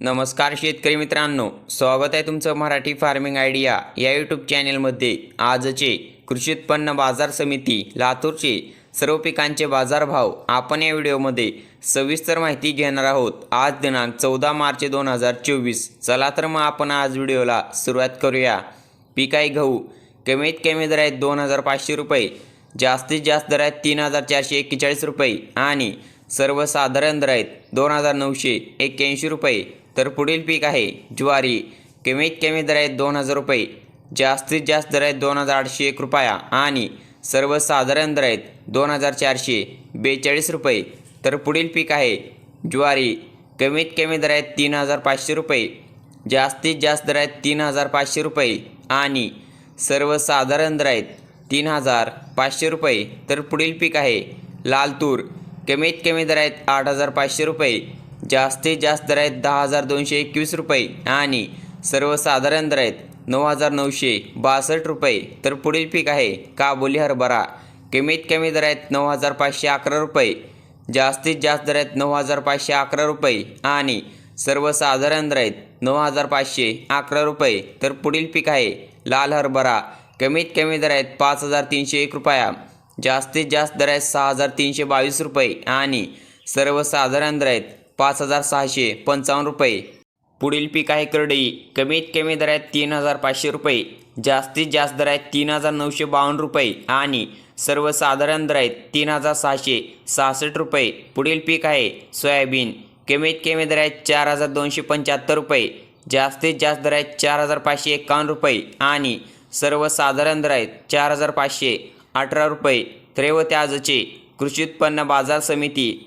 नमस्कार शेतकरी मित्रांनो स्वागत आहे तुमचं मराठी फार्मिंग आयडिया या यूट्यूब चॅनेलमध्ये. आजचे कृषी उत्पन्न बाजार समिती लातूरचे सर्व पिकांचे बाजारभाव आपण या व्हिडिओमध्ये सविस्तर माहिती घेणार आहोत. आज दिनांक चौदा मार्च दोन हजार चोवीस. चला तर मग आपण आज व्हिडिओला सुरुवात करूया. पीक आहे गहू कमीत कमी दर आहेत दोन हजार पाचशे रुपये जास्तीत जास्त दर आहेत तीन हजार चारशे एक्केचाळीस रुपये आणि सर्वसाधारण दर आहेत दोन हजार नऊशे एक्क्याऐंशी रुपये. तर पुढील पीक आहे ज्वारी. कमीत कमी दर आहेत दोन हजार रुपये. जास्तीत जास्त दर आहेत दोन हजार आठशे एक रुपया आणि सर्वसाधारण दर आहेत दोन हजार चारशे बेचाळीस रुपये. तर पुढील पीक आहे ज्वारी. कमीत कमी दर आहेत तीन हजार पाचशे रुपये. जास्तीत जास्त दर आहेत तीन हजार पाचशे रुपये आणि सर्वसाधारण दर आहेत तीन हजार पाचशे रुपये. तर पुढील पीक आहे लाल तूर कमीत कमी दर आहेत आठ हजार पाचशे रुपये. जास्तीत जास्त दर आहेत दहा हजार दोनशे एकवीस रुपये. आणि सर्वसाधारण दर आहेत नऊ हजार नऊशे बासष्ट रुपये. तर पुढील पीक आहे काबुली हरभरा. कमीत कमी दर आहेत नऊ हजार पाचशे अकरा रुपये. जास्तीत जास्त दर आहेत नऊ हजार पाचशे अकरा रुपये. आणि सर्वसाधारण दर आहेत नऊ हजार पाचशे अकरा रुपये. तर पुढील पीक आहे लाल हरभरा. कमीत कमी दर आहेत पाच हजार तीनशे एक रुपया. जास्तीत जास्त दर आहेत सहा हजार तीनशे बावीस रुपये. आणि सर्वसाधारण दर आहेत पाच हजार सहाशे पंचावन्न रुपये. पुढील पीक आहे करडई. कमीत कमी दर आहेत तीन हजार पाचशे रुपये. जास्तीत जास्त दर आहेत तीन हजार नऊशे बावन्न रुपये. आणि सर्वसाधारण दर आहेत तीन हजार सहाशे सहासष्ट रुपये. पुढील पीक आहे सोयाबीन. कमीत कमी दर आहेत चार हजार दोनशे पंच्याहत्तर रुपये. जास्तीत जास्त दर आहेत चार हजार पाचशे एकावन्न रुपये. आणि सर्वसाधारण दर आहेत चार हजार पाचशे अठरा रुपये. त्रेवते आजचे कृषी उत्पन्न बाजार समिती